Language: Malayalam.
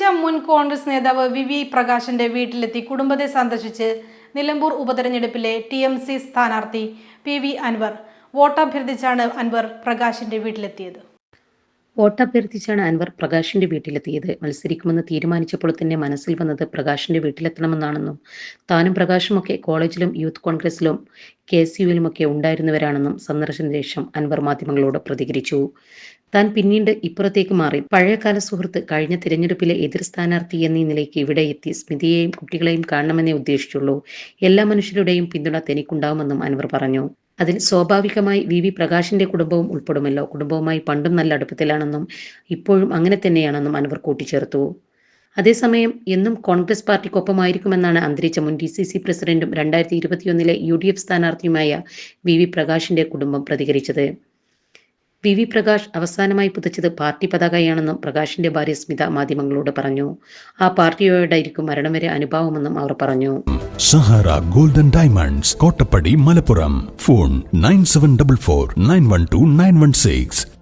അന്തരിച്ച മുൻ കോൺഗ്രസ് നേതാവ് വി വി പ്രകാശിന്റെ വീട്ടിലെത്തി കുടുംബത്തെ സന്ദർശിച്ച് നിലമ്പൂർ ഉപതെരഞ്ഞെടുപ്പിലെ ടി എം സി സ്ഥാനാർത്ഥി പി വി അൻവർ വോട്ടഭ്യർത്ഥിച്ചാണ് അൻവർ പ്രകാശിന്റെ വീട്ടിലെത്തിയത്. വോട്ടഭ്യർത്ഥിച്ചാണ് അൻവർ പ്രകാശിന്റെ വീട്ടിലെത്തിയത്. മത്സരിക്കുമെന്ന് തീരുമാനിച്ചപ്പോൾ തന്നെ മനസ്സിൽ വന്നത് പ്രകാശിന്റെ വീട്ടിലെത്തണമെന്നാണെന്നും താനും പ്രകാശുമൊക്കെ കോളേജിലും യൂത്ത് കോൺഗ്രസിലും കെ എസ് യുവിലുമൊക്കെ ഉണ്ടായിരുന്നവരാണെന്നും സന്ദർശന ശേഷം അൻവർ മാധ്യമങ്ങളോട് പ്രതികരിച്ചു. താൻ പിന്നീട് ഇപ്പുറത്തേക്ക് മാറി. പഴയകാല സുഹൃത്ത് കഴിഞ്ഞ തിരഞ്ഞെടുപ്പിലെ എതിർ സ്ഥാനാർത്ഥി എന്നീ നിലയ്ക്ക് ഇവിടെ എത്തി സ്മിതിയെയും കുട്ടികളെയും കാണണമെന്നേ ഉദ്ദേശിച്ചുള്ളൂ. എല്ലാ മനുഷ്യരുടെയും പിന്തുണ തനിക്കുണ്ടാവുമെന്നും അൻവർ പറഞ്ഞു. അതിൽ സ്വാഭാവികമായി വി വി പ്രകാശിന്റെ കുടുംബവും ഉൾപ്പെടുമല്ലോ. കുടുംബവുമായി പണ്ടും നല്ല അടുപ്പത്തിലാണെന്നും ഇപ്പോഴും അങ്ങനെ തന്നെയാണെന്നും അൻവർ കൂട്ടിച്ചേർത്തു. അതേസമയം എന്നും കോൺഗ്രസ് പാർട്ടിക്കൊപ്പമായിരിക്കുമെന്നാണ് അന്തരിച്ച മുൻ ഡി സി സി പ്രസിഡന്റും രണ്ടായിരത്തി ഇരുപത്തിയൊന്നിലെ യു ഡി എഫ് സ്ഥാനാർത്ഥിയുമായ വി വി പ്രകാശിന്റെ കുടുംബം പ്രതികരിച്ചത്. വി വി പ്രകാശ് അവസാനമായി പുതച്ചത് പാർട്ടി പതാകയാണെന്നും പ്രകാശിന്റെ ഭാര്യ സ്മിത മാധ്യമങ്ങളോട് പറഞ്ഞു. ആ പാർട്ടിയോടായിരിക്കും മരണം വരെ അനുഭാവമെന്നും അവർ പറഞ്ഞു. Sahara golden diamonds Kottappadi Malappuram. Phone nine seven double four nine one two nine one six.